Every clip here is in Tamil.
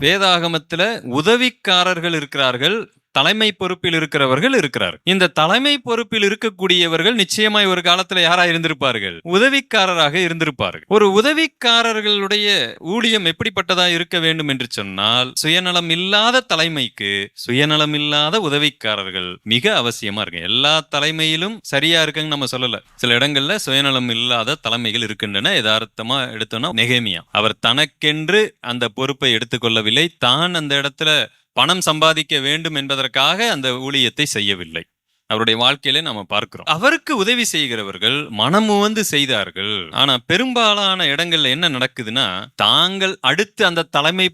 வேதாகமத்தில் உதவிக்காரர்கள் இருக்கிறார்கள். தலைமை பொறுப்பில் இருக்கிறவர்கள் இருக்கிறார் இந்த தலைமை பொறுப்பில் இருக்கக்கூடியவர்கள் நிச்சயமாய் ஒரு காலத்துல யாரா இருந்திருப்பார்கள்? உதவிக்காரராக இருந்திருப்பார்கள். ஒரு உதவிக்காரர்களுடைய ஊழியம் எப்படிப்பட்டதா இருக்க வேண்டும் என்று சொன்னால் சுயநலம் இல்லாத தலைமைக்கு சுயநலம் இல்லாத உதவிக்காரர்கள் மிக அவசியமா இருக்கு. எல்லா தலைமையிலும் சரியா இருக்குன்னு நம்ம சொல்லல. சில இடங்கள்ல சுயநலம் இல்லாத தலைமைகள் இருக்கின்றன. யதார்த்தமா எடுத்தோம்னா நெகேமியா. அவர் தனக்கென்று அந்த பொறுப்பை எடுத்துக்கொள்ளவில்லை. தான் அந்த இடத்துல பணம் சம்பாதிக்க வேண்டும் என்பதற்காக அந்த ஊழியத்தை செய்யவில்லை. அவருடைய வாழ்க்கையில நாம பார்க்கிறோம். அவருக்கு உதவி செய்கிறவர்கள் மனமு வந்து செய்தார்கள். ஆனா பெரும்பாலான இடங்கள்ல என்ன நடக்குதுன்னா தாங்கள் அடுத்து அந்த தலைமை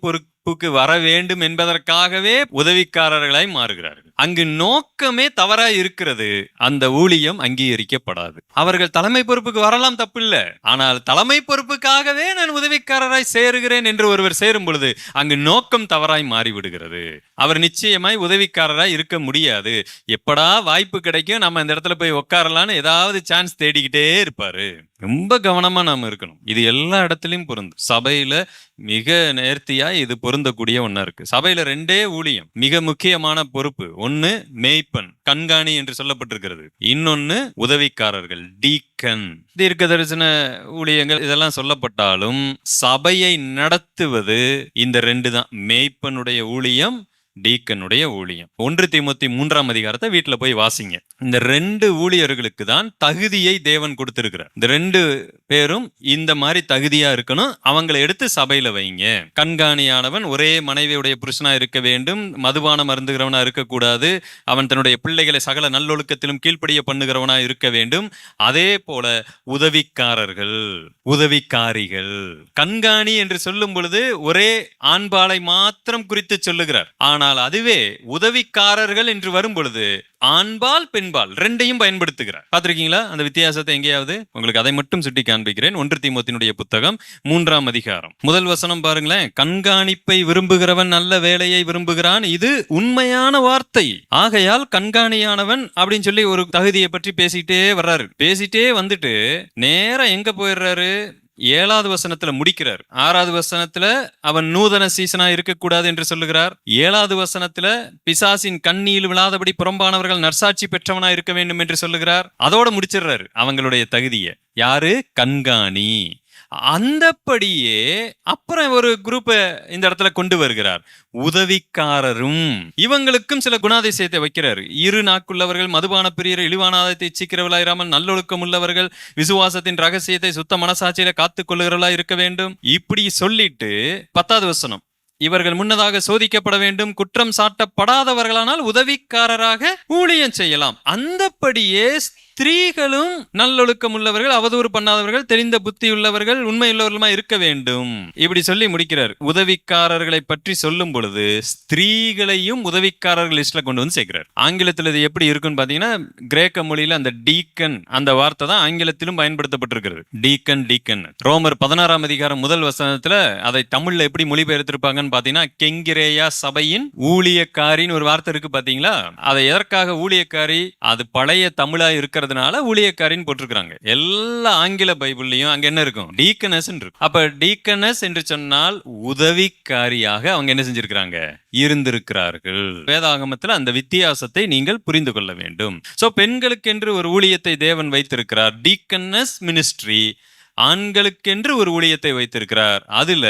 பொறுப்புக்கு வர வேண்டும் என்பதற்காகவே உதவிக்காரர்களாய் மாறுகிறார்கள். அங்கு நோக்கமே தவறாய் இருக்கிறது. அந்த ஊழியம் அங்கீகரிக்கப்படாது. அவர்கள் தலைமை பொறுப்புக்கு வரலாம் தப்பில்ல. ஆனால் தலைமை பொறுப்புக்காகவே நான் உதவிக்காரராய் சேருகிறேன் என்று ஒருவர் சேரும் பொழுது அங்கு நோக்கம் தவறாய் மாறிவிடுகிறது. அவர் நிச்சயமாய் உதவிக்காரராய் இருக்க முடியாது. எப்படா வாய்ப்பு கிடைக்கும் நம்ம இந்த இடத்துல போய் உட்காரலான்னு ஏதாவது சான்ஸ் தேடிக்கிட்டே இருப்பாரு. ரொம்ப கவனமாக நாம் இருக்கணும். இது எல்லா இடத்துலையும் பொருந்தும் சபையில் மிக நேர்த்தியாக இது பொருந்தக்கூடிய ஒன்றா இருக்குது சபையில் ரெண்டே ஊழியம். மிக முக்கியமான பொறுப்பு. ஒன்று மேய்ப்பன். கண்காணி என்று சொல்லப்பட்டிருக்கிறது. இன்னொன்று உதவிக்காரர்கள். டீக்கன். தீர்க்க தரிசன ஊழியங்கள். இதெல்லாம் சொல்லப்பட்டாலும் சபையை நடத்துவது இந்த ரெண்டு தான். மேய்ப்பனுடைய ஊழியம் டீக்கனுடைய ஊழியம். ஒன்று தீமோத்தி மூன்றாம் அதிகாரத்தை வீட்டில் போய் வாசிங்க. இந்த ரெண்டு ஊழியர்களுக்கு தான் தகுதியை தேவன் கொடுத்திருக்கிறார். இந்த ரெண்டு பேரும் இந்த மாதிரி தகுதியா இருக்கணும். அவங்களை எடுத்து சபையில வைங்க. கண்காணியானவன் ஒரே மனைவியுடைய புருஷனா இருக்க வேண்டும். மதுபானம் மருந்துகிறவனா இருக்கக்கூடாது. அவன் தன்னுடைய பிள்ளைகளை சகல நல்லொழுக்கத்திலும் கீழ்ப்படிய பண்ணுகிறவனா இருக்க வேண்டும். அதே போல உதவிக்காரர்கள் உதவிக்காரிகள். கண்காணி என்று சொல்லும் பொழுது ஒரே ஆண்பாலை மாத்திரம் குறித்து சொல்லுகிறார். ஆனால் அதுவே உதவிக்காரர்கள் என்று வரும் பொழுது ஆண்பால் பெண்பால் ரெண்டையும் பயன்படுத்துகிறார். பார்த்திருக்கீங்களா? அந்த வித்தியாசத்தை எங்கேயாவது? உங்களுக்கு அதை மட்டும் சுட்டி காண்பிக்கிறேன். ஒன்று தீமோத்தினுடைய புத்தகம் மூன்றாம் அதிகாரம். முதல் வசனம் பாருங்களேன். கண்காணிப்பை விரும்புகிறவன் நல்ல வேலையை விரும்புகிறான். இது உண்மையான வார்த்தை. ஆகையால் கண்காணியானவன் அப்படின்னு சொல்லி ஒரு தகுதியை பற்றி பேசிட்டே வர்றாரு. பேசிட்டே வந்துட்டு நேரா எங்க போயிடுறாரு? ஏழாவது வசனத்துல முடிக்கிறார். ஆறாவது வசனத்துல அவன் நூதன சீசனா இருக்கக்கூடாது என்று சொல்லுகிறார். ஏழாவது வசனத்துல பிசாசின் கண்ணியில் விழாதபடி புறம்பானவர்கள் நற்சாட்சி பெற்றவனா இருக்க வேண்டும் என்று சொல்லுகிறார். அதோட முடிச்சிடுறாரு அவங்களுடைய தகுதியை. யாரு? கண்காணி. அந்தப்படியே அப்புறம் ஒரு குரூப்பை இந்த இடத்துல கொண்டு வருகிறார். உதவிக்காரரும். இவங்களுக்கும் சில குணாதிசயத்தை வைக்கிறார். இரு நாக்குள்ளவர்கள் மதுபான பிரியர் இழிவானாதத்தை சீக்கிரவளாயிராமல் நல்லொழுக்கம் உள்ளவர்கள் விசுவாசத்தின் ரகசியத்தை சுத்த மனசாட்சியில காத்து கொள்ளுகிறவளா இருக்க வேண்டும். இப்படி சொல்லிட்டு பத்தாவது வசனம். இவர்கள் முன்னதாக சோதிக்கப்பட வேண்டும் குற்றம் சாட்டப்படாதவர்களானால் உதவிக்காரராக ஊழியம் செய்யலாம். அந்தப்படியே ஸ்திரீகளும் நல்லொழுக்கம் உள்ளவர்கள் அவதூறு பண்ணாதவர்கள் தெரிந்த புத்தி உள்ளவர்கள் உண்மையுள்ளவர்களுமா இருக்க வேண்டும். இப்படி சொல்லி முடிக்கிறார். உதவிக்காரர்களை பற்றி சொல்லும் பொழுது ஸ்திரீகளையும் உதவிக்காரர்கள் லிஸ்ட்ல கொண்டு வந்து சேர்க்கிறார். ஆங்கிலத்தில் இது எப்படி இருக்குன்னு பாத்தீங்கன்னா கிரேக்க மொழியில அந்த டீக்கன் அந்த வார்த்தை தான் ஆங்கிலத்திலும் பயன்படுத்தப்பட்டிருக்கிறது. Deacon deacon. ரோமர் பதினாறாம் அதிகாரம் முதல் வசனத்துல அதை தமிழ்ல எப்படி மொழிபெயர்த்திருப்பாங்கன்னு பாத்தீங்கன்னா கெங்கிரேயா சபையின் ஊழியக்காரின்னு ஒரு வார்த்தை இருக்கு பாத்தீங்களா அதை எதற்காக ஊழியக்காரி அது பழைய தமிழா இருக்கிறது இருக்கிறதுனால ஊழியக்காரின்னு போட்டிருக்காங்க எல்லா ஆங்கில பைபிள்லயும் அங்க என்ன இருக்கும்? டீக்கனஸ் இருக்கும். அப்ப டீக்கனஸ் என்று சொன்னால் உதவிக்காரியாக அவங்க என்ன செஞ்சிருக்கிறாங்க? இருந்திருக்கிறார்கள். வேதாகமத்துல அந்த வித்தியாசத்தை நீங்கள் புரிந்து கொள்ள வேண்டும். சோ பெண்களுக்கென்று ஒரு ஊழியத்தை தேவன் வைத்திருக்கிறார். டீக்கனஸ் மினிஸ்ட்ரி ஆண்களுக்கென்று ஒரு ஊழியத்தை வைத்திருக்கிறார். அதுல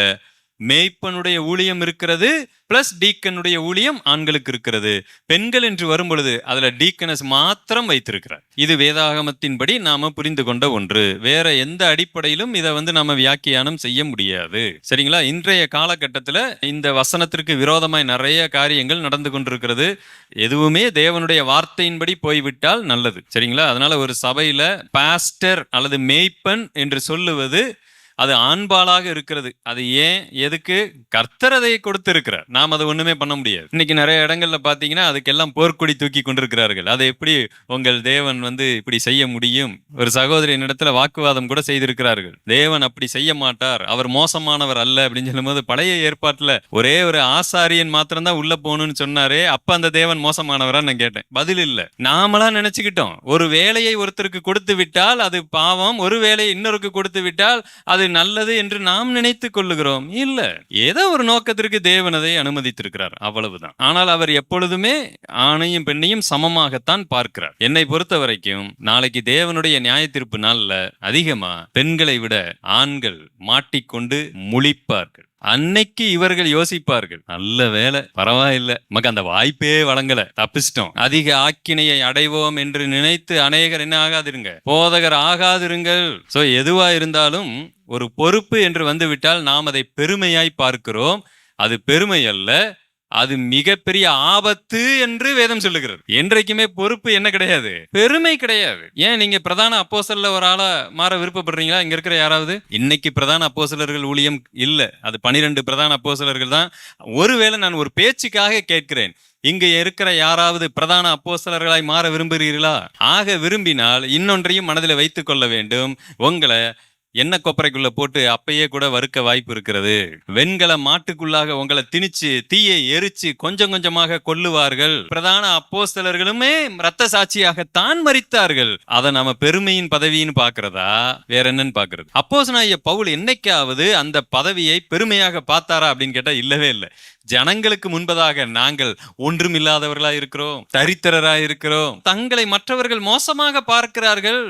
மேய்ப்பனுடைய ஊழியம் இருக்கிறது பிளஸ் டீக்கனுடைய ஊழியம் ஆண்களுக்கு இருக்கிறது. பெண்கள் என்று வரும் பொழுது அதுல டீக்கனஸ் மாத்திரம் வைத்திருக்கிறார். இது வேதாகமத்தின்படி நாம புரிந்து கொண்ட ஒன்று. வேற எந்த அடிப்படையிலும் இதை வந்து நாம வியாக்கியானம் செய்ய முடியாது. சரிங்களா? இன்றைய காலகட்டத்துல இந்த வசனத்திற்கு விரோதமாய் நிறைய காரியங்கள் நடந்து கொண்டிருக்கிறது. எதுவுமே தேவனுடைய வார்த்தையின்படி போய்விட்டால் நல்லது. சரிங்களா? அதனால ஒரு சபையில பாஸ்டர் அல்லது மேய்ப்பன் என்று சொல்லுவது அது ஆண்பாலாக இருக்கிறது. அது ஏன்? எதுக்கு? கர்த்தர் அதை கொடுத்திருக்கிறார். நாம் அதை ஒண்ணுமே பண்ண முடியாது. இன்னைக்கு நிறைய இடங்கள்ல பாத்தீங்கன்னா அதுக்கெல்லாம் போர்க்கொடி தூக்கி கொண்டிருக்கிறார்கள். அதை எப்படி உங்கள் தேவன் வந்து இப்படி செய்ய முடியும்? ஒரு சகோதரியின் இடத்துல வாக்குவாதம் கூட செய்திருக்கிறார்கள். தேவன் அப்படி செய்ய மாட்டார். அவர் மோசமானவர் அல்ல அப்படின்னு சொல்லும்போது பழைய ஏற்பாட்டுல ஒரே ஒரு ஆசாரியன் மாத்திரம்தான் உள்ள போகணும்னு சொன்னாரே அப்ப அந்த தேவன் மோசமானவரா நான் கேட்டேன். பதில் இல்லை. நாமளா நினைச்சுக்கிட்டோம். ஒரு வேலையை ஒருத்தருக்கு கொடுத்து விட்டால் அது பாவம். ஒரு வேலையை இன்னொருக்கு கொடுத்து விட்டால் அது நல்லது என்று நாம் நினைத்து கொள்ளுகிறோம். இல்ல. ஏதோ ஒரு நோக்கத்திற்கு தேவன் அதை அனுமதித்திருக்கிறார். அவ்வளவுதான். ஆனால் அவர் எப்பொழுதுமே ஆணையும் பெண்ணையும் சமமாகத்தான் பார்க்கிறார். என்னை பொறுத்த வரைக்கும் நாளைக்கு தேவனுடைய நியாய தீர்ப்பு நாள்ல அதிகமா பெண்களை விட ஆண்கள் மாட்டிக்கொண்டு முழிப்பார்கள். அன்னைக்கு இவர்கள் யோசிப்பார்கள் நல்ல வேலை பரவாயில்ல நமக்கு அந்த வாய்ப்பே வழங்கல தப்பிச்சிட்டோம். அதிக ஆக்கினையை அடைவோம் என்று நினைத்து அநேகர் என்ன ஆகாதிருங்க? போதகர் ஆகாதிருங்கள். சோ எதுவா இருந்தாலும் ஒரு பொறுப்பு என்று வந்துவிட்டால் நாம் அதை பெருமையாய் பார்க்கிறோம். அது பெருமை அல்ல அது மிகப்பெரிய ஆபத்து என்று வேதம் சொல்லுகிறது. என்றைக்குமே பொறுப்பு என்ன கிடையாது? பெருமை கிடையாது. ஏன் நீங்க பிரதான அப்போசல்ல ஒரு ஆளா மாற விருப்பப்படுறீங்களா? இங்க இருக்கிற யாராவது? இன்னைக்கு பிரதான அப்போசலர்கள் ஊழியம் இல்ல. அது பனிரெண்டு பிரதான அப்போசலர்கள் தான். ஒருவேளை நான் ஒரு பேச்சுக்காக கேட்கிறேன். இங்க இருக்கிற யாராவது பிரதான அப்போசலர்களாய் மாற விரும்புகிறீர்களா? ஆக விரும்பினால் இன்னொன்றையும் மனதில் வைத்துக் கொள்ள வேண்டும். உங்களை எண்ணெய் கொப்பரைக்குள்ள போட்டு அப்பயே கூட வறுக்க வாய்ப்பு இருக்கிறது. வெண்கல மாட்டுக்குள்ளாக உங்களை திணிச்சு தீயை எரிச்சு கொஞ்சம் கொஞ்சமாக கொல்லுவார்கள். பிரதான அப்போஸ்தலர்களுமே ரத்த சாட்சியாகத்தான் மறித்தார்கள் அதை நாம பெருமையின் பதவின்னு பாக்குறதா வேற என்னன்னு பாக்குறது அப்போஸ்தலனாகிய பவுல் என்னைக்காவது அந்த பதவியை பெருமையாக பார்த்தாரா அப்படின்னு கேட்டா இல்லவே இல்லை. ஜனங்களுக்கு முன்பதாக நாங்கள் ஒன்றும் இல்லாதவர்களா இருக்கிறோம் தரித்திரரா இருக்கிறோம் தங்களை மற்றவர்கள் மோசமாக பார்க்கிறார்கள்.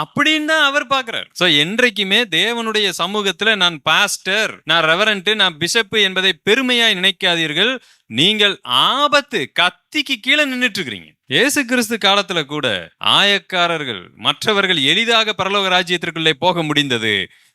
அப்படின்னு தான் அவர் பார்க்கிறார். ஸோ என்றைக்குமே தேவனுடைய சமூகத்தில் நான் பாஸ்டர் நான் ரெவரண்ட் நான் பிஷப்பு என்பதை பெருமையாய் நினைக்காதீர்கள். நீங்கள் ஆபத்து கத்திக்கு கீழே நின்றுட்டு இருக்கிறீங்க இயேசு கிறிஸ்து காலத்துல கூட ஆயக்காரர்கள் மற்றவர்கள் எளிதாக பரலோக ராஜ்யத்திற்குள்ளே போக முடிந்தது.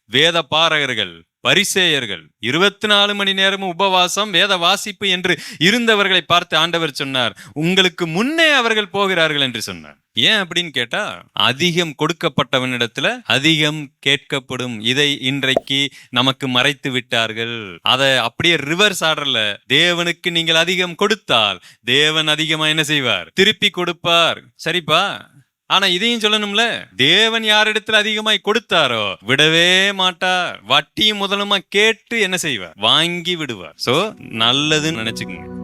வேத பாரகர்கள் பரிசேயர்கள். இருபத்தி நாலு மணி நேரமும் உபவாசம் வேத வாசிப்பு என்று இருந்தவர்களை பார்த்து ஆண்டவர் சொன்னார் உங்களுக்கு முன்னே அவர்கள் போகிறார்கள் என்று சொன்னார். ஏன் அப்படின்னு கேட்டா அதிகம் கொடுக்கப்பட்டவனிடத்துல அதிகம் கேட்கப்படும். இதை இன்றைக்கு நமக்கு மறைத்து விட்டார்கள். அதை அப்படியே ரிவர்ஸ் ஆர்டர்ல தேவனுக்கு நீங்கள் அதிகம் கொடுத்தால் தேவன் அதிகமா என்ன செய்வார்? திருப்பி கொடுப்பார். சரிப்பா. ஆனா இதையும் சொல்லணும்ல? தேவன் யாரிடத்துல அதிகமாய் கொடுத்தாரோ விடவே மாட்டார். வட்டியும் முதலுமா கேட்டு என்ன செய்வார்? வாங்கி விடுவார். சோ நல்லதுன்னு நினைச்சுக்கோங்க.